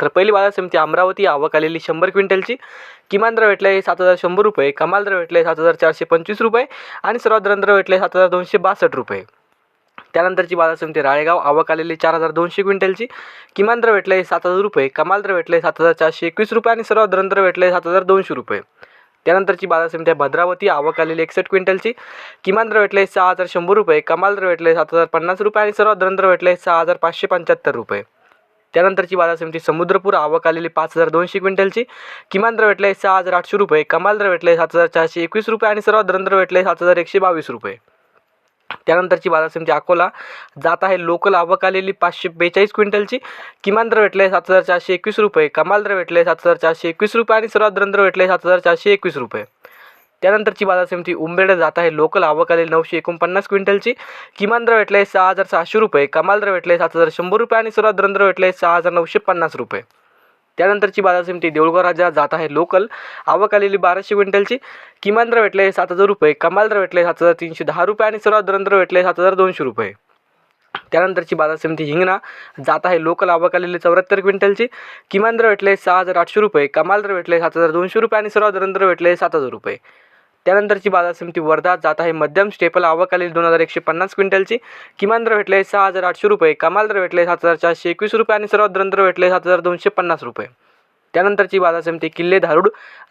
तर पहिली बाजार समिती अमरावती आवक आलेली शंभर क्विंटलची. किमान दर भेटला आहे सात हजार शंभर रुपये कमाल दर भेटला आहे सात हजार चारशे पंचवीस रुपये आणि सर्वात दर भेटले सात हजार दोनशे बासष्ट रुपये. त्यानंतरची बाजार समिती राळेगाव आवक आलेली चार हजार दोनशे क्विंटलची. किमान दर भेटले सात हजार रुपये कमाल दर भेटले सात हजार चारशे एकवीस रुपये आणि सर्वात दर भेटले सात हजार दोनशे रुपये. त्यानंतरची बाजार समिती आहे भद्रावती आवक आलेली एकसष्ट क्विंटलची. किमान दर भेटले सहा हजार शंभर रुपये कमाल दर भेटले सात हजार पन्नास रुपये आणि सर्वात दर भेटले सहा हजार पाचशे पंच्याहत्तर रुपये. त्यानंतरची बाजार समिती समुद्रपूर आवक आलेली पाच हजार दोनशे क्विंटलची. किमान दर भेटले सहा हजार आठशे रुपये कमाल दर भेटले सात हजार चारशे एकवीस रुपये आणि सर्वात दर भेटले सात हजार एकशे बावीस रुपये. त्यानंतरची बाजार समिती अकोला जात आहे लोकल आवक आलेली पाचशे बेचाळीस क्विंटलची. किमान दर भेटले सात हजार चारशे एकवीस रुपये कमाल दर भेटले सात हजार चारशे एकवीस रुपये आणि सर्वात दर भेटले सात हजार चारशे एकवीस रुपये. त्यानंतरची बाजार समिती उंबेड जात आहे. लोकल आवक आलेली नऊशे एकोणपन्नास क्विंटलची. किमान दर भेटले सहा हजार सहाशे रुपये. कमाल दर भेटले सात हजार शंभर रुपये आणि सर्वात दर भेटले सहा हजार नऊशे पन्नास रुपये. त्यानंतरची बाजार समिती देऊळगाव राजा जात आहे. लोकल आवक आलेली बाराशे क्विंटलची. किमान दर भेटले सात हजार रुपये. कमाल दर भेटले सात हजार तीनशे दहा रुपये आणि सर्वात दर भेटले सात हजार दोनशे रुपये. त्यानंतरची बाजार समिती हिंगणा जात आहे. लोकल आवक आलेली चौऱ्याहत्तर क्विंटलची. किमान दर भेटले सहा हजार आठशे रुपये. कमाल दर भेटले सात हजार दोनशे रुपये आणि सर्वात दर भेटले सात हजार रुपये. त्यानंतरची बाजार समिती वर्धा जात आहे. मध्यम स्टेपल आवकालील दोन हजार एकशे पन्नास क्विंटलची. किमान दर भेटले सहा हजार आठशे रुपये. कमाल दर भेटले सात हजार चारशे एकवीस रुपये आणि सर्वात दर भेटले सात हजार दोनशे पन्नास रुपये. त्यानंतरची बाजार समिती किल्ले धारूड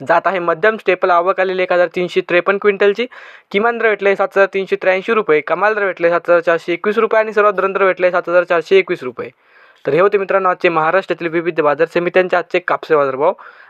जात आहे. मध्यम स्टेपल आवक आलेली एक हजार तीनशे त्रेपन्न क्विंटलची. किमान दर भेटले सात हजार तीनशे त्र्याऐंशी रुपये. कमाल दर भेटले सात हजार चारशे एकवीस रुपये आणि सर्वात दर भेटले सात हजार चारशे एकवीस रुपये. तर हे होते मित्रांनो आजचे महाराष्ट्रातील विविध बाजार समित्यांचे आजचे कापसे बाजारभाव.